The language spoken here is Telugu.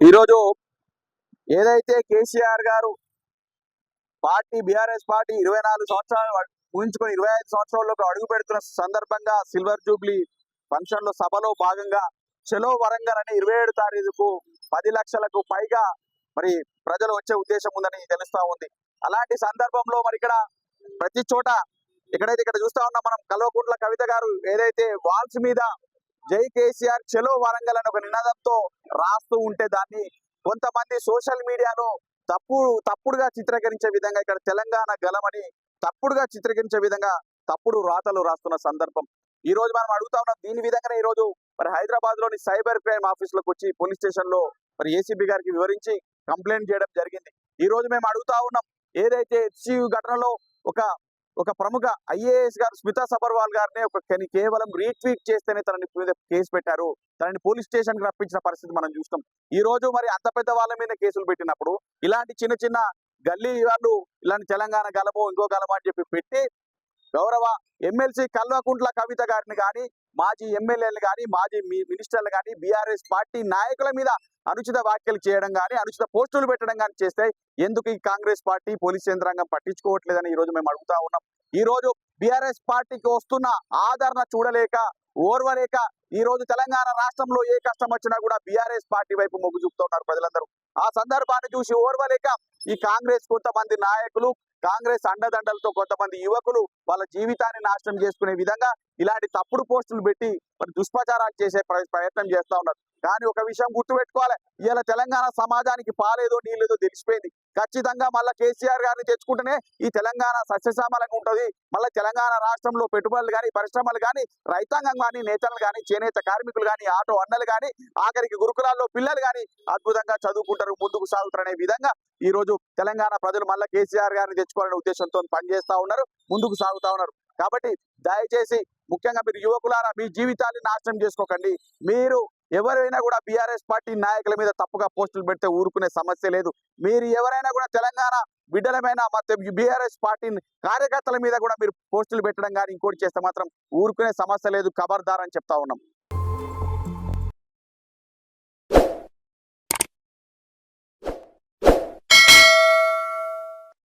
ఈరోజు ఏదైతే కేసీఆర్ గారు పార్టీ బీఆర్ఎస్ పార్టీ ఇరవై నాలుగు సంవత్సరాలు ఊహించుకొని ఇరవై ఐదు సంవత్సరాల్లోకి అడుగు పెడుతున్న సందర్భంగా సిల్వర్ జూబ్లీ ఫంక్షన్లో సభలో భాగంగా చెలో వరంగల్ అని ఇరవై ఏడు తారీఖుకు పది లక్షలకు పైగా మరి ప్రజలు వచ్చే ఉద్దేశం ఉందని తెలుస్తా ఉంది. అలాంటి సందర్భంలో మరి ఇక్కడ ప్రతి చోట ఎక్కడైతే ఇక్కడ చూస్తా ఉన్నాం మనం కల్వకుంట్ల కవిత గారు ఏదైతే వాల్స్ మీద జై కేసీఆర్ చెలో వరంగల్ అని ఒక నినాదంతో రాస్తూ ఉంటే దాన్ని కొంతమంది సోషల్ మీడియాలో తప్పుడు తప్పుడుగా చిత్రీకరించే విధంగా ఇక్కడ తెలంగాణ గలమని తప్పుడుగా చిత్రీకరించే విధంగా తప్పుడు రాతలు రాస్తున్న సందర్భం. ఈ రోజు మనం అడుగుతా ఉన్నాం దీని విధంగానే ఈ రోజు మరి హైదరాబాద్లోని సైబర్ క్రైమ్ ఆఫీస్లోకి వచ్చి పోలీస్ స్టేషన్లో మరి ఏసీబీ గారికి వివరించి కంప్లైంట్ చేయడం జరిగింది. ఈ రోజు మేము అడుగుతా ఉన్నాం ఏదైతే హెచ్సియు ఘటనలో ఒక ఒక ప్రముఖ ఐఏఎస్ గారు స్మితా సబర్వాల్ గారిని ఒక కేవలం రీట్వీట్ చేస్తేనే తనని మీద కేసు పెట్టారు. తనని పోలీస్ స్టేషన్కి రప్పించిన పరిస్థితి మనం చూస్తాం. ఈ రోజు మరి అంత పెద్ద వాళ్ళ మీద కేసులు పెట్టినప్పుడు ఇలాంటి చిన్న చిన్న గల్లీ వాళ్ళు ఇలాంటి తెలంగాణ గలమో ఇంకో గలమో అని చెప్పి పెట్టి గౌరవ ఎమ్మెల్సీ కల్వకుంట్ల కవిత గారిని కానీ మాజీ ఎమ్మెల్యేలు కానీ మాజీ మినిస్టర్లు కానీ బీఆర్ఎస్ పార్టీ నాయకుల మీద అనుచిత వ్యాఖ్యలు చేయడం కానీ అనుచిత పోస్టులు పెట్టడం కానీ చేస్తే ఎందుకు ఈ కాంగ్రెస్ పార్టీ పోలీస్ యంత్రాంగం పట్టించుకోవట్లేదని ఈ రోజు మేము అడుగుతా ఉన్నాం. ఈ రోజు బీఆర్ఎస్ పార్టీకి వస్తున్న ఆదరణ చూడలేక ఓర్వలేక ఈ రోజు తెలంగాణ రాష్ట్రంలో ఏ కష్టం వచ్చినా కూడా బీఆర్ఎస్ పార్టీ వైపు మొగ్గు చూపుతున్నారు ప్రజలందరూ. ఆ సందర్భాన్ని చూసి ఓర్వలేక ఈ కాంగ్రెస్ కొంతమంది నాయకులు కాంగ్రెస్ అండదండలతో కొంతమంది యువకులు వాళ్ళ జీవితాన్ని నాశనం చేసుకునే విధంగా ఇలాంటి తప్పుడు పోస్టులు పెట్టి మరి దుష్ప్రచారాలు చేసే ప్రయత్నం చేస్తా ఉన్నారు. కానీ ఒక విషయం గుర్తుపెట్టుకోవాలి. ఇలా తెలంగాణ సమాజానికి పాలేదో నీళ్ళేదో తెలిసిపోయింది. ఖచ్చితంగా మళ్ళా కేసీఆర్ గారిని తెచ్చుకుంటేనే ఈ తెలంగాణ సస్యశ్యామలంగా ఉంటుంది. మళ్ళీ తెలంగాణ రాష్ట్రంలో పెట్టుబడులు కానీ పరిశ్రమలు కానీ రైతాంగం కానీ నేతలు కానీ చేనేత కార్మికులు కానీ ఆటో అన్నలు కానీ ఆఖరికి గురుకులాల్లో పిల్లలు కానీ అద్భుతంగా చదువుకుంటారు ముందుకు సాగుతారనే విధంగా ఈ రోజు తెలంగాణ ప్రజలు మళ్ళీ కేసీఆర్ గారిని తెచ్చుకోవాలనే ఉద్దేశంతో పనిచేస్తా ఉన్నారు ముందుకు సాగుతా ఉన్నారు. కాబట్టి దయచేసి ముఖ్యంగా మీరు యువకులారా మీ జీవితాన్ని నాశనం చేసుకోకండి. మీరు ఎవరైనా కూడా బీఆర్ఎస్ పార్టీ నాయకుల మీద తప్పుగా పోస్టులు పెడితే ఊరుకునే సమస్య లేదు. మీరు ఎవరైనా కూడా తెలంగాణ బిడ్డలమైన బీఆర్ఎస్ పార్టీ కార్యకర్తల మీద కూడా మీరు పోస్టులు పెట్టడం కానీ ఇంకోటి చేస్తే మాత్రం ఊరుకునే సమస్య లేదు. ఖబర్దార్ అని చెప్తా ఉన్నాం.